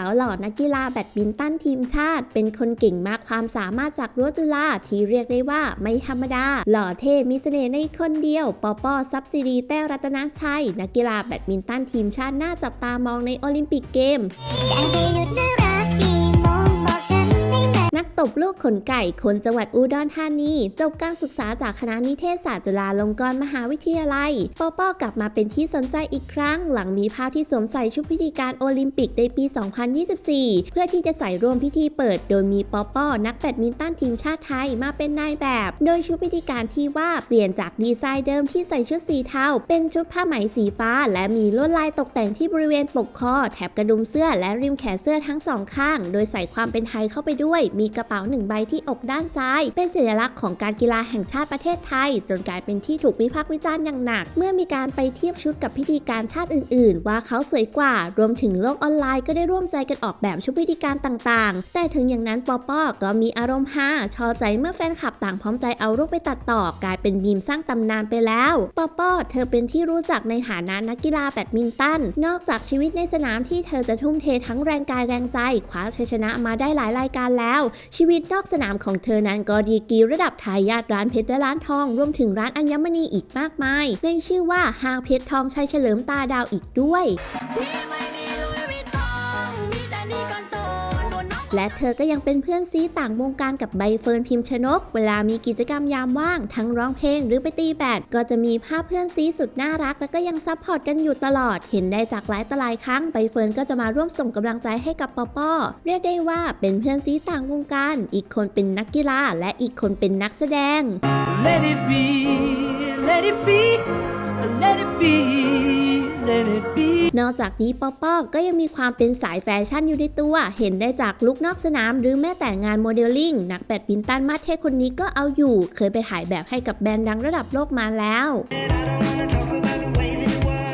าวหล่อนักกีฬาแบดมินตันทีมชาติ เป็นคนเก่งมากความสามารถจากรั้วจุฬาที่เรียกได้ว่าไม่ธรรมดา หล่อเท่มีเสน่ห์ในคนเดียว ปอปอซับซิรีแต้รัตนชัย นักกีฬาแบดมินตันทีมชาติน่าจับตามองในโอลิมปิกเกม ตบลูกขนไก่ คนจังหวัดอุดรธานี จบการศึกษาจากคณะนิเทศศาสตร์จุฬาลงกรณ์มหาวิทยาลัยปอปอกลับมาเป็นที่สนใจอีกครั้ง หลังมีภาพที่สวมใส่ชุดพิธีการโอลิมปิกในปี 2024 เพื่อที่จะใส่ร่วมพิธีเปิด โดยมีปอปอนักแบดมินตันทีมชาติไทยมาเป็นนายแบบ โดยชุดพิธีการที่ว่าเปลี่ยนจากดีไซน์เดิมที่ใส่ชุดสีเทาเป็นชุดผ้าไหมสีฟ้า และมีลวดลายตกแต่งที่บริเวณปกคอแถบกระดุมเสื้อและริมแขนเสื้อทั้งสองข้าง โดยใส่ความเป็นไทยเข้าไปด้วย มีกระเป๋าหนึ่งใบที่อกด้านซ้าย เป็นสัญลักษณ์ของการกีฬาแห่งชาติประเทศไทย จนกลายเป็นที่ถูกวิพากษ์วิจารณ์อย่างหนัก เมื่อมีการไปเทียบชุดกับพิธีการชาติอื่น ๆ ว่าเขาสวยกว่า รวมถึงโลกออนไลน์ก็ได้ร่วมใจกันออกแบบชุดพิธีการต่าง ๆ แต่ถึงอย่างนั้นปอปอก็มีอารมณ์ฮาชอใจเมื่อแฟนคลับต่างพร้อมใจเอารูปไปตัดต่อกลายเป็นมีมสร้างตำนานไปแล้วปอปอเธอเป็นที่รู้จักในฐานะนักกีฬาแบดมินตัน นอกจากชีวิตในสนามที่เธอจะทุ่มเททั้งแรงกายแรงใจคว้าชัยชนะมาได้หลายรายการแล้วชีวิตนอกสนามของเธอนั้นก็ดีกีระดับทายาทร้านเพชรและร้านทอง รวมถึงร้านอัญมณีอีกมากมาย ในชื่อว่าห้างเพชรทองชัยเฉลิมตาดาวอีกด้วย และเธอก็ยังเป็นเพื่อนซีต่างวงการกับใบเฟิร์นพิมพ์ชนก เวลามีกิจกรรมยามว่าง ทั้งร้องเพลงหรือไปตีแบดก็จะมีภาพเพื่อนซีสุดน่ารัก แล้วก็ยังซัพพอร์ตกันอยู่ตลอด เห็นได้จากหลายตลายครั้งใบเฟิร์นก็จะมาร่วมส่งกำลังใจให้กับปอปอเรียกได้ว่าเป็นเพื่อนซีต่างวงการ อีกคนเป็นนักกีฬาและอีกคนเป็นนักแสดง let it be, let it be, let it be. นอกจากนี้ปอปอก็ยังมีความเป็นสายแฟชั่นอยู่ในตัว เห็นได้จากลุกนอกสนาม หรือแม้แต่งานโมเดลลิ่ง นักแบดมินตันมาเทศคนนี้ก็เอาอยู่ เคยไปถ่ายแบบให้กับแบรนด์ดังระดับโลกมาแล้ว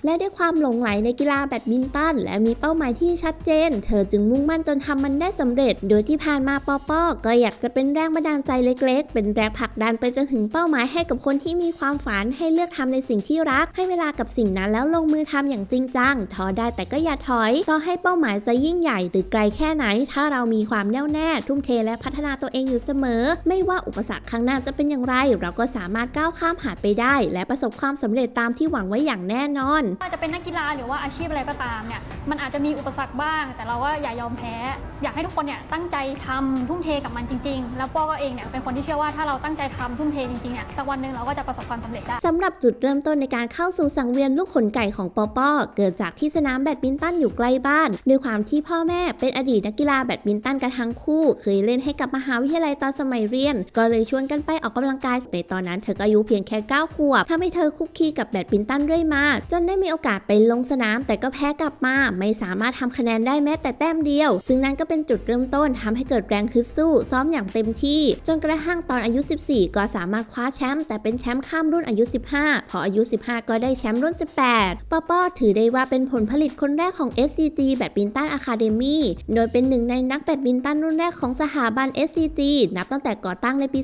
และด้วยความหลงไหลในกีฬาแบดมินตัน และมีเป้าหมายที่ชัดเจน เธอจึงมุ่งมั่นจนทำมันได้สำเร็จ โดยที่ผ่านมาปอปอก็อยากจะเป็นแรงบันดาลใจเล็ก ๆ เป็นแรงผลักดันไปจนถึงเป้าหมายให้กับคนที่มีความฝันให้เลือกทำในสิ่งที่รัก ให้เวลากับสิ่งนั้นแล้วลงมือทำอย่างจริงจังท้อได้แต่ก็อย่าถอยต่อให้เป้าหมายจะยิ่งใหญ่หรือไกลแค่ไหน ถ้าเรามีความแน่วแน่ ทุ่มเทและพัฒนาตัวเองอยู่เสมอ ไม่ว่าอุปสรรคข้างหน้าจะเป็นอย่างไร เราก็สามารถก้าวข้ามผ่านไปได้ และประสบความสำเร็จตามที่หวังไว้อย่างแน่นอนว่าจะเป็นนักกีฬาหรือว่าอาชีพอะไรก็ตามเนี่ย มันอาจจะมีอุปสรรคบ้าง แต่เราก็อย่ายอมแพ้ อยากให้ทุกคนเนี่ยตั้งใจทำทุ่มเทกับมันจริง ๆ แล้วป้อก็เองเนี่ยเป็นคนที่เชื่อว่าถ้าเราตั้งใจทำทุ่มเทจริงๆเนี่ยสักวันหนึ่งเราก็จะประสบความสำเร็จได้สำหรับจุดเริ่มต้นในการเข้าสู่สังเวียนลูกขนไก่ของปอปอเกิดจากที่สนามแบดมินตันอยู่ใกล้บ้าน ด้วยความที่พ่อแม่เป็นอดีตนักกีฬาแบดมินตันกันทั้งคู่ เคยเล่นให้กับมหาวิทยาลัยตอนสมัยเรียน ก็เลยชวนกันไปออกกำลังกายในตอนนั้นเธอก็อายุเพียงแค่9ขวบทำให้เธอคุกคีกับแบดมินตันเรื่อยมา จนได้มีโอกาสไปลงสนามแต่ก็แพ้กลับมาไม่สามารถทำคะแนนได้แม้แต่แต้มเดียว ซึ่งนั่นก็เป็นจุดเริ่มต้นทำให้เกิดแรงฮึดสู้ ซ้อมอย่างเต็มที่ จนกระทั่งตอนอายุ 14 ก็สามารถคว้าแชมป์แต่เป็นแชมป์ข้ามรุ่นอายุ 15 พออายุ 15 ก็ได้แชมป์รุ่น 18 ปอปอถือได้ว่าเป็นผลผลิตคนแรกของ SCG แบดมินตันอะคาเดมี่โดยเป็นหนึ่งในนักแบดมินตันรุ่นแรกของสถาบัน SCG นับตั้งแต่ก่อตั้งในปี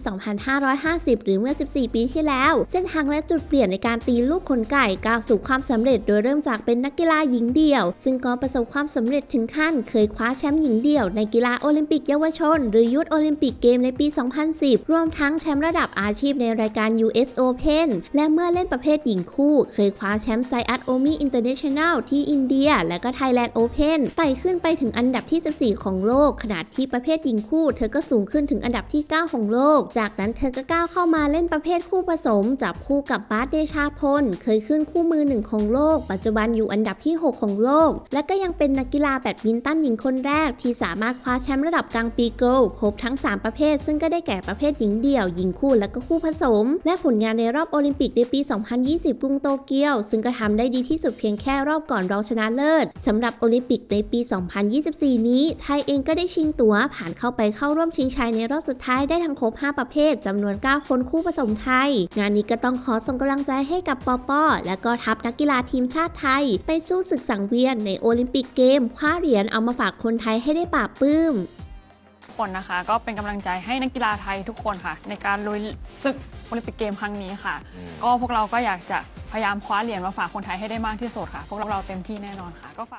2550 หรือเมื่อ 14 ปีที่แล้ว เส้นทางและจุดเปลี่ยนในการตีลูกขนไก่ก้าวสู่ความสำเร็จโดยเริ่มจากเป็นนักกีฬาหญิงเดี่ยว ซึ่งก็ประสบความสำเร็จถึงขั้น เคยคว้าแชมป์หญิงเดี่ยวในกีฬาโอลิมปิกเยาวชน หรือยุทธโอลิมปิกเกมในปี 2010 รวมทั้งแชมป์ระดับอาชีพในรายการ US Open และเมื่อเล่นประเภทหญิงคู่ เคยคว้าแชมป์ไซอัตโอมีอินเตอร์เนชั่นแนลที่อินเดีย และก็ไทยแลนด์โอเพนไต่ขึ้นไปถึงอันดับที่ 14 ของโลก ขณะที่ประเภทหญิงคู่ เธอก็สูงขึ้นถึงอันดับที่ 9 ของโลก จากนั้นเธอก็ก้าวเข้ามาเล่นประเภทคู่ผสม จับคู่กับบาสเดชาพล เคยขึ้นคู่มือหนึ่งของโลก ปัจจุบันอยู่อันดับที่ 6 ของโลกและก็ยังเป็นนักกีฬาแบดมินตันหญิงคนแรก ที่สามารถคว้าแชมป์ระดับกลางปีเกิลครบทั้ง 3 ประเภท ซึ่งก็ได้แก่ประเภทหญิงเดี่ยว หญิงคู่และก็คู่ผสม และผลงานในรอบโอลิมปิกในปี 2020 กรุงโตเกียว ซึ่งก็ทำได้ดีที่สุดเพียงแค่รอบก่อนรองชนะเลิศสำหรับโอลิมปิกในปี 2024 นี้ ไทยเองก็ได้ชิงตั๋วผ่านเข้าไปเข้าร่วมชิงชัยในรอบสุดท้ายได้ทั้งครบ 5 ประเภทจำนวน 9 คนคู่ผสมไทย งานนี้ก็ต้องขอส่งกำลังใจให้กับปอปอและก็ทัพนักกีฬาทีมชาติไทย ไปสู้ศึกสังเวียนในโอลิมปิกเกมคว้าเหรียญเอามาฝากคนไทยให้ได้ปราบปลื้ม ทุกคนนะคะ ก็เป็นกำลังใจให้นักกีฬาไทยทุกคนค่ะ ในการลุยศึกโอลิมปิกเกมครั้งนี้ค่ะก็พวกเราก็อยากจะพยายามคว้าเหรียญมาฝากคนไทยให้ได้มากที่สุดค่ะ พวกเราเต็มที่แน่นอนค่ะก็ฝาก